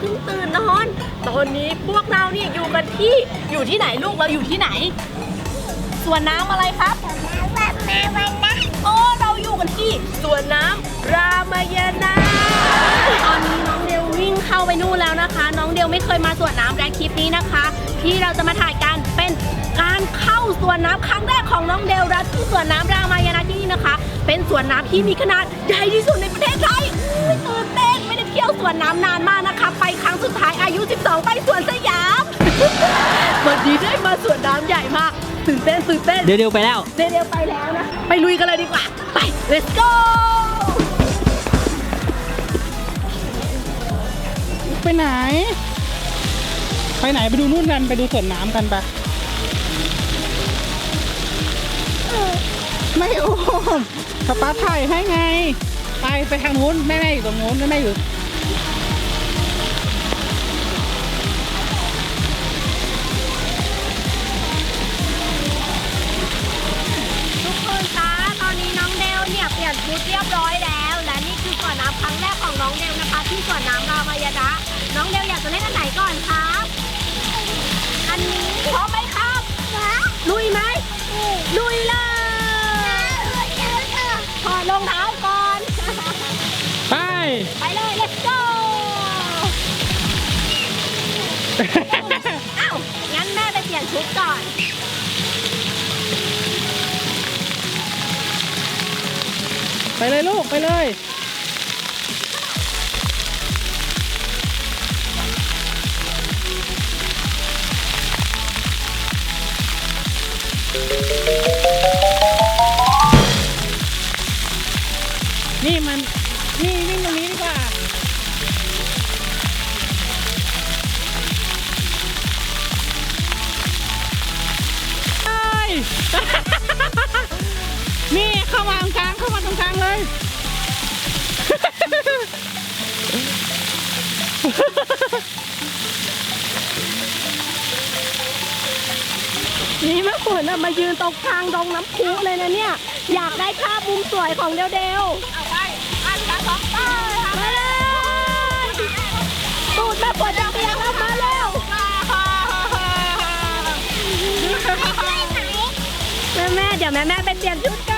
เพิ่งตื่นนอน ตอนนี้พวกเราเนี่ยอยู่กันที่อยู่ที่ไหนลูกเราอยู่ที่ไหนสวนน้ำอะไรครับแบบแม่วันนะโอ้เราอยู่กันที่สวนน้ำรามายณตอนนี้น้องเดลวิ่งเข้าไปนู่นแล้วนะคะ น้องเดลไม่เคยมาสวนน้ำและคลิปนี้นะคะ ที่เราจะมาถ่ายกันเป็นการเข้าสวนน้ำครั้งแรกของน้องเดลและที่สวนน้ำรามายณที่นี่นะคะ เป็นสวนน้ำที่มีขนาดใหญ่ที่สุดในประเทศไทยอุ๊ยตื่นเต้นไม่ได้เที่ยวสวนน้ำนานมากนะคะ ไปครั้งสุดท้ายอายุ 12 ไปสวนสยาม วันนี้ได้มาสวนน้ำใหญ่มากตื่นเต้นตื่นเต้นเดี๋ยวเดี๋ยวไปแล้วเร็วๆไปแล้วนะ ไปลุยกันเลยดีกว่า ไป let's go ไปไหน ไปไหนไปดูนู่นกันไปดูสวนน้ำกันปะ ไม่โอ้มป๊าป๊าถ่ายให้ไง ไปไปทางนู้นแม่แม่อยู่ตรงนู้นแม่แม่อยู่ทุกคนคะตอนนี้น้องเดลเนี่ยเปลี่ยนชุดเรียบร้อยแล้ว และนี่คือสวนน้ำครั้งแรกของน้องเดลนะคะ ที่สวนน้ำรามายณะน้องเดลอยากจะเล่นอันไหน ชุดก่อนไปเลยลูก ไปเลย นี่มัน นี่นี้ นี่เข้ามาตรงกลางเข้ามาตรงกลางเลย นี่แม่ฝนน่ะมายืนตรงกลางดงน้ำพุเลยนะเนี่ย อยากได้ภาพมุมสวยของเดวเดวเอาไปอันละสองป้ายมาเลยตูดแม่ฝนจะเปียกแล้วมาเร็ว เดี๋ยวแม่แม่ๆไปเตรียมชุด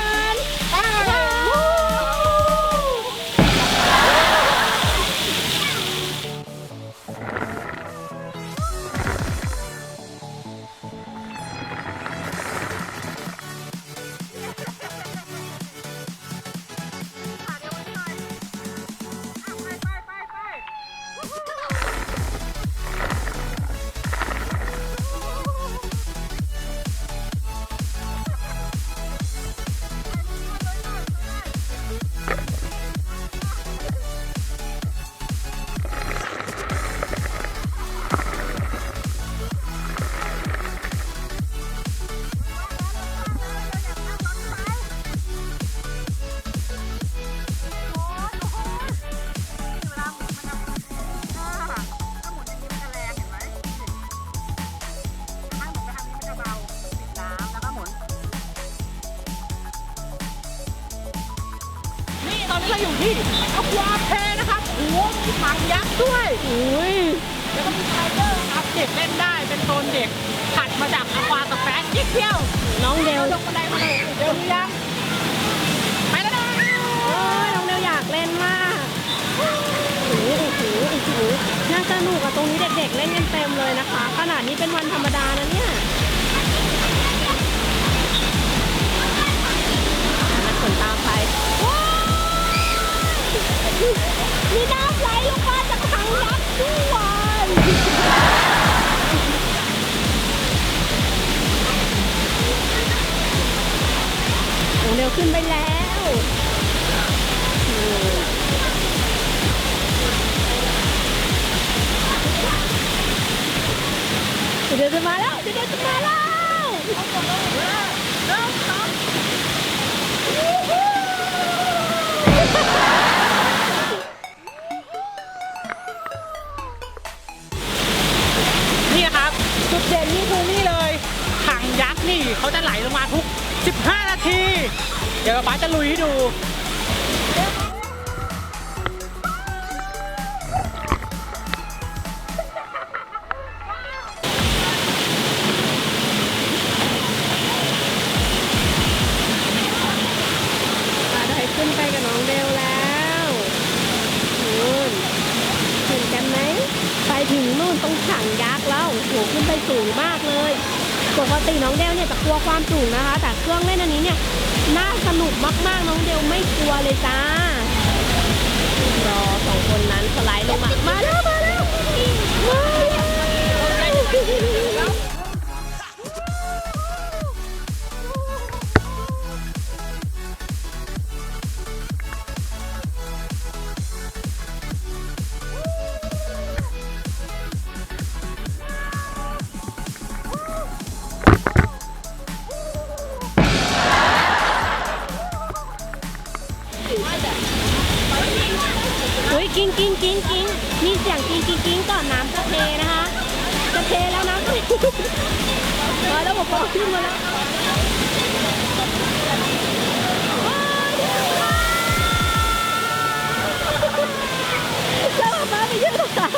นนี่ตอนนี้เราอยู่ที่อควาเพนะครับโอ้โหมีถังยักษ์ด้วยอุ้ยแล้วก็มีไทเกอร์ครับเด็กเล่นได้เป็นโซนเด็กถัดมาจากอควาสแปซยิ่งเที่ยวน้องเดวลงบันไดมาเลยเดี๋ยวหรือยังไปแล้วนะโอ้ยน้องเดวอยากเล่นมากโอ้โหโอ้โหโอ้โหน่าสนุกอะตรงนี้เด็กๆเล่นกันเต็มเลยนะคะ ขนาดนี้เป็นวันธรรมดานะเนี่ย มีน้ำไหลลงมาจากถังยักษ์ด้วยโอ้เร็วขึ้นไปแล้วเดี๋ยวจะมาแล้วเดี๋ยวจะมาแล้วนี่ี่เขาจะไหลลงมาทุก 15 นาที เดี๋ยวป้าจะลุยให้ดูขึ้นไปกับน้องเบลแล้วนูนเห็นกันไหม ไปถึงนู่นตรงถังยักษ์แล้วโอ้โหขึ้นไปสูงมากเลย ปกติน้องเดลเนี่ยจะกลัวความสูงนะคะ แต่เครื่องเล่นอันนี้เนี่ยน่าสนุกมากๆ น้องเดลไม่กลัวเลยจ้ารอสองคนนั้นสไลด์ลงมามาแล้ว กิ้งกิ้งกิ้งมีเสียงกิ้งกิ้งกิ้งก่อนน้ำจะเทนะคะ จะเทแล้วนะมาแล้วบอกขึ้นมาแล้วแล้วป้าไปยืนตรงกลาง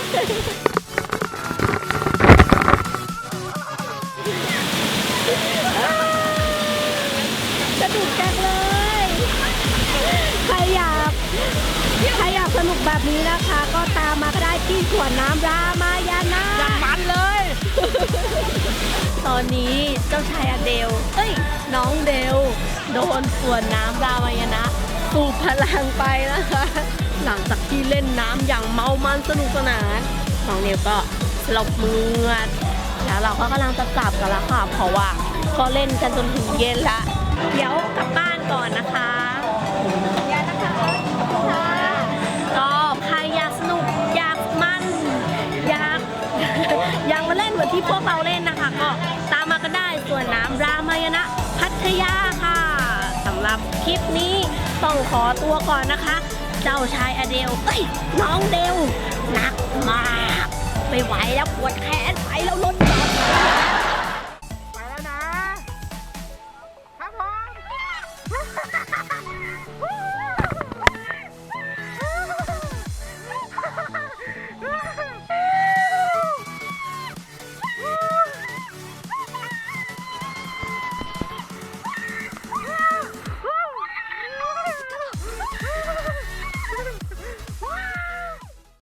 นน้ำรามายานาอย่างมันเลย ตอนนี้เจ้าชายอเดล เอ้ย น้องเดล โดนสวนน้ำรามายานะสูบพลังไปนะคะ หลังจากที่เล่นน้ำอย่างเมามันสนุกสนาน น้องเดลก็สลบมือดแล้วเราก็กำลังจะกลับกันแล้วค่ะ เพราะว่าก็เล่นกันจนถึงเย็นละ เดี๋ยวกลับบ้านก่อนนะคะ ที่พวกเราเล่นนะคะ ก็ตามมาก็ได้ส่วนน้ำรามายณะพัทยาค่ะสำหรับคลิปนี้ต้องขอตัวก่อนนะคะ เจ้าชายอเดลเอ้ยน้องเดลนัก